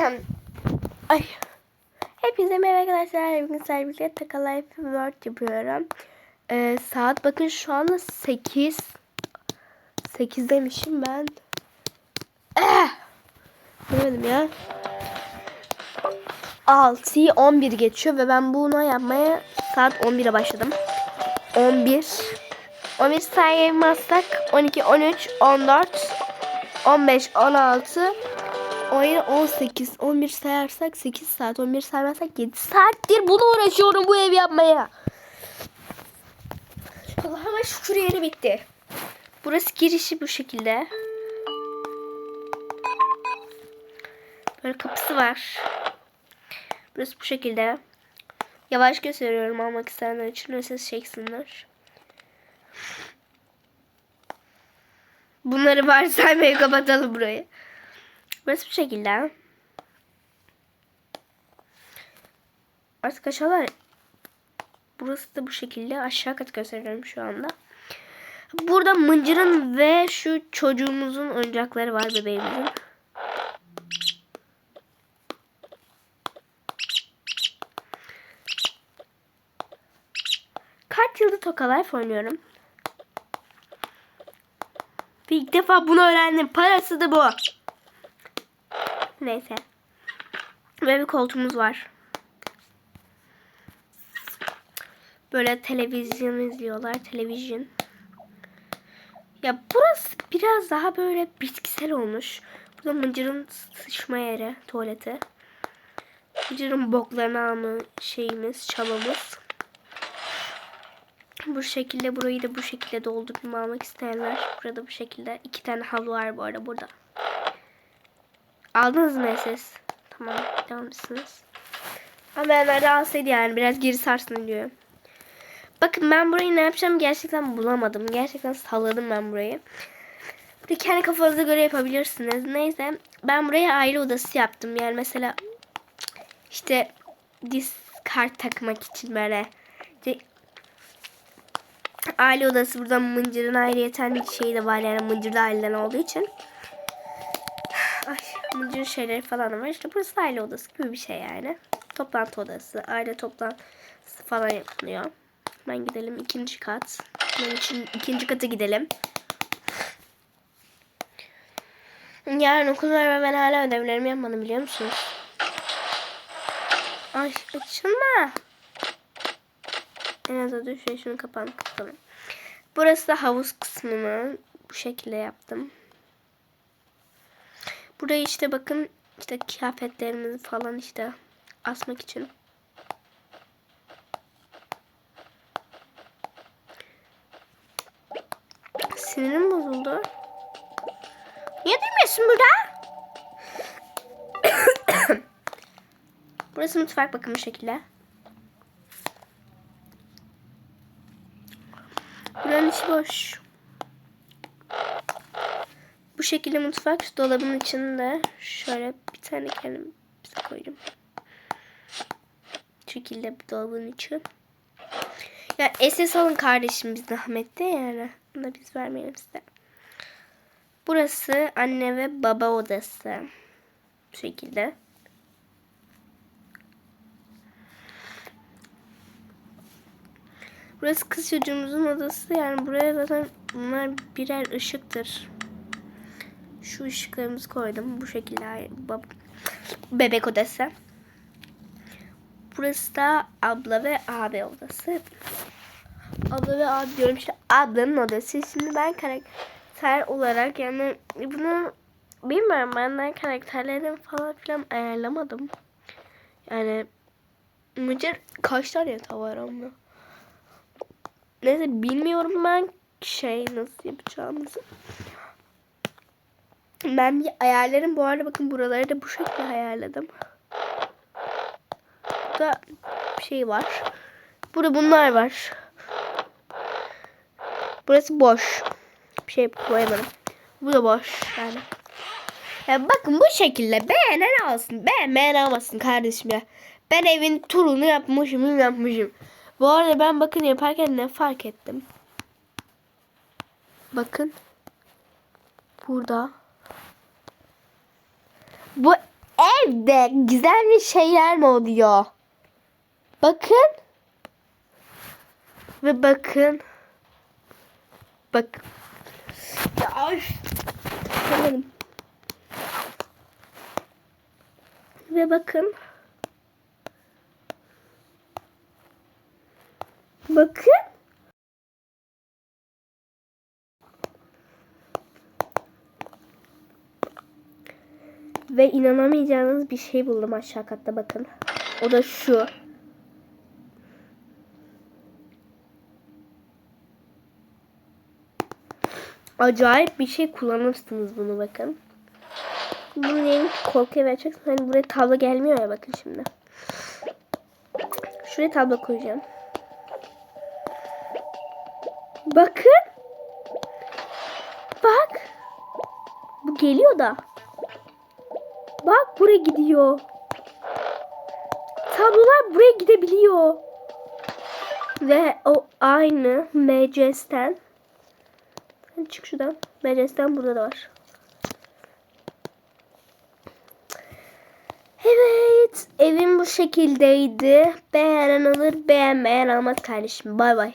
Ay. Hepinize merhaba arkadaşlar. Bugün sizlerle birlikte Taka Life World yapıyorum. Ee, saat bakın şu anda 8. 8 demişim ben. Eh! Demedim ya. 6'yı 11 geçiyor ve ben bunu yapmaya saat 11'e başladım. 11 11 saymazsak 12, 13, 14, 15, 16, 17, 18, 11 sayarsak 8 saat, 11 saymazsak 7 saattir bunu uğraşıyorum bu ev yapmaya. Allah'ıma şükür yeri bitti. Burası girişi bu şekilde. Böyle kapısı var. Burası bu şekilde. Yavaş gösteriyorum almak isteyenler için. Ve ses çeksinler. Bunları varsaymayı kapatalım burayı. Burası bu şekilde. Artık aşağılar. Burası da bu şekilde. Aşağı kat gösteriyorum şu anda. Burada mıncırın ve şu çocuğumuzun oyuncakları var bebeğimizin. Kaç yıldır Toka Life oynuyorum. Ve ilk defa bunu öğrendim. Parası da bu. Neyse. Böyle bir koltuğumuz var. Böyle televizyon izliyorlar. Televizyon. Ya burası biraz daha böyle bitkisel olmuş. Burada Mıcır'ın sıçma yeri, tuvaleti. Mıcır'ın boklarını alma şeyimiz, çabamız. Bu şekilde burayı da bu şekilde doldurma almak isteyenler. Burada bu şekilde. iki tane havlu var bu arada burada. Aldınız mı ses? Tamam devam mısınız? Ama ben alsaydı yani biraz geri sarsın diyor. Bakın ben burayı ne yapacağım gerçekten bulamadım. Gerçekten salladım ben burayı. Burada kendi kafanıza göre yapabilirsiniz. Neyse ben buraya aile odası yaptım. Yani mesela işte disk kart takmak için böyle işte aile odası burada Mıncır'ın ayrıyeten bir şey de var yani Mıncır'da aileden olduğu için. Mıncır'ın şeyleri falan var. İşte burası aile odası gibi bir şey yani. Toplantı odası, aile toplantısı falan yapılıyor. Ben gidelim ikinci kat. Ben için ikinci kata gidelim. Yarın okul var ve ben hala ödevlerimi yapmadım biliyor musunuz? Ay açılma. En az düşüyor şunu kapanı kapatalım. Burası da havuz kısmını bu şekilde yaptım. Burayı işte bakın işte kıyafetlerimizi falan işte asmak için. Sinirim bozuldu. Niye duymuyorsun burada? Burası mutfak bakın bu şekilde. Buranın içi boş. Bu şekilde mutfak şu dolabın içinde şöyle bir tane kendim koydum. Bu şekilde bir dolabın içi. Ya SS alın kardeşim biz Ahmet'te yani. Bunu biz vermeyelim size. Burası anne ve baba odası. Bu şekilde. Burası kız çocuğumuzun odası. Yani buraya zaten bunlar birer ışıktır. Şu ışıklarımızı koydum. Bu şekilde bebek odası. Burası da abla ve abi odası. Abla ve abi diyorum işte ablanın odası. Şimdi ben karakter olarak yani bunu bilmiyorum ben karakterlerim falan filan ayarlamadım. Yani Mıcır kaç tane yatağı var ama. Neyse bilmiyorum ben şey nasıl yapacağımızı. Ben bir ayarlarım bu arada bakın buraları da bu şekilde ayarladım. Burada bir şey var. Burada bunlar var. Burası boş. Bir şey koyamadım. Bu da boş yani. Ya bakın bu şekilde beğenen alsın. Beğenmeyen almasın kardeşim ya. Ben evin turunu yapmışım yapmışım. Bu arada ben bakın yaparken ne fark ettim. Bakın. Burada. Bu evde gizemli şeyler mi oluyor? Bakın. Ve bakın. Bak. Ya. Ve bakın. Bakın. Ve inanamayacağınız bir şey buldum aşağı katta bakın. O da şu. Acayip bir şey kullanırsınız bunu bakın. Bunu yeni korkuya vereceksin. Hani buraya tablo gelmiyor ya bakın şimdi. Şuraya tablo koyacağım. Bakın. Bak. Bu geliyor da. Bak buraya gidiyor. Tablolar buraya gidebiliyor. Ve o aynı. Sen çık şuradan. MCS'ten burada da var. Evet. Evim bu şekildeydi. Beğenen alır, beğenmeyen almaz kardeşim. Bay bay.